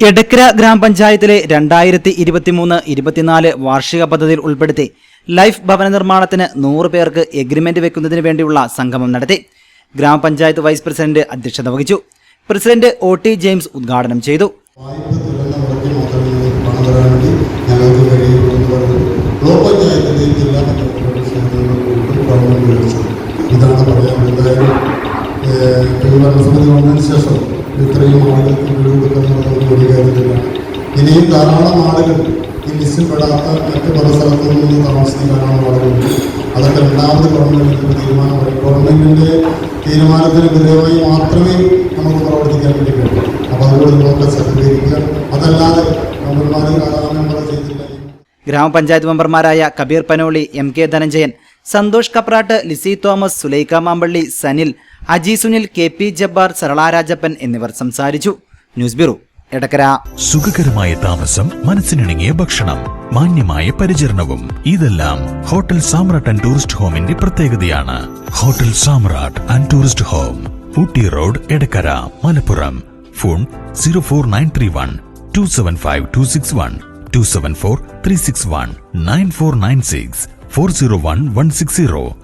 എടക്കര ഗ്രാമപഞ്ചായത്തിലെ രണ്ടായിരത്തി ഇരുപത്തിമൂന്ന് ഇരുപത്തിനാല് വാർഷിക പദ്ധതിയിൽ ഉൾപ്പെടുത്തി ലൈഫ് ഭവന നിർമ്മാണത്തിന് നൂറ് പേർക്ക് എഗ്രിമെന്റ് വെക്കുന്നതിന് വേണ്ടിയുള്ള സംഗമം നടത്തി. ഗ്രാമപഞ്ചായത്ത് വൈസ് പ്രസിഡന്റ് അധ്യക്ഷത വഹിച്ചു. പ്രസിഡന്റ് ഒ ടി ജെയിംസ് ഉദ്ഘാടനം ചെയ്തു. ഇതാണ് പറയാൻ എന്തായാലും ശേഷം ഇത്രയും വീട് കൊടുക്കുന്നത് ഒരു കാര്യത്തിലാണ് ഇനിയും ധാരാളം ആളുകൾ ഈ ലിസ്റ്റിൽ പെടാത്ത മറ്റ് പല സ്ഥലത്തു നിന്ന് താമസിക്കാനുള്ള ആളുകളുണ്ട്. അതൊക്കെ രണ്ടാമത് ഗവൺമെന്റിന്റെ തീരുമാനമായി ഗവൺമെന്റിന്റെ തീരുമാനത്തിന് വിധേയമായി മാത്രമേ നമുക്ക് പ്രവർത്തിക്കാൻ വേണ്ടി കഴിയൂ അപ്പോൾ അതുകൊണ്ട് നിങ്ങളൊക്കെ സഹകരിക്കുക. അതല്ലാതെ ഗ്രാമപഞ്ചായത്ത് മെമ്പർമാരായ Kabeer Panoli M K Dhananjayan Santhosh Kapratt Lissy Thomas Sulaikha Mampally Sanil Aji Sunil K P Jabbar Saralarajappan എന്നിവർ സംസാരിച്ചു. News bureau Edakkara. സുഖകരമായ താമസം മനസ്സിനിണങ്ങിയ ഭക്ഷണം മാന്യമായ പരിചരണവും. ഇതെല്ലാം ഹോട്ടൽ സാമ്രാട്ട് ആൻഡ് ടൂറിസ്റ്റ് ഹോമിന്റെ പ്രത്യേകതയാണ്. Hotel Samrat and tourist home Ooty road Edakkara Malappuram. Phone zero four nine three one two seven five two six one two seven four three six one nine four nine six four zero one one six zero.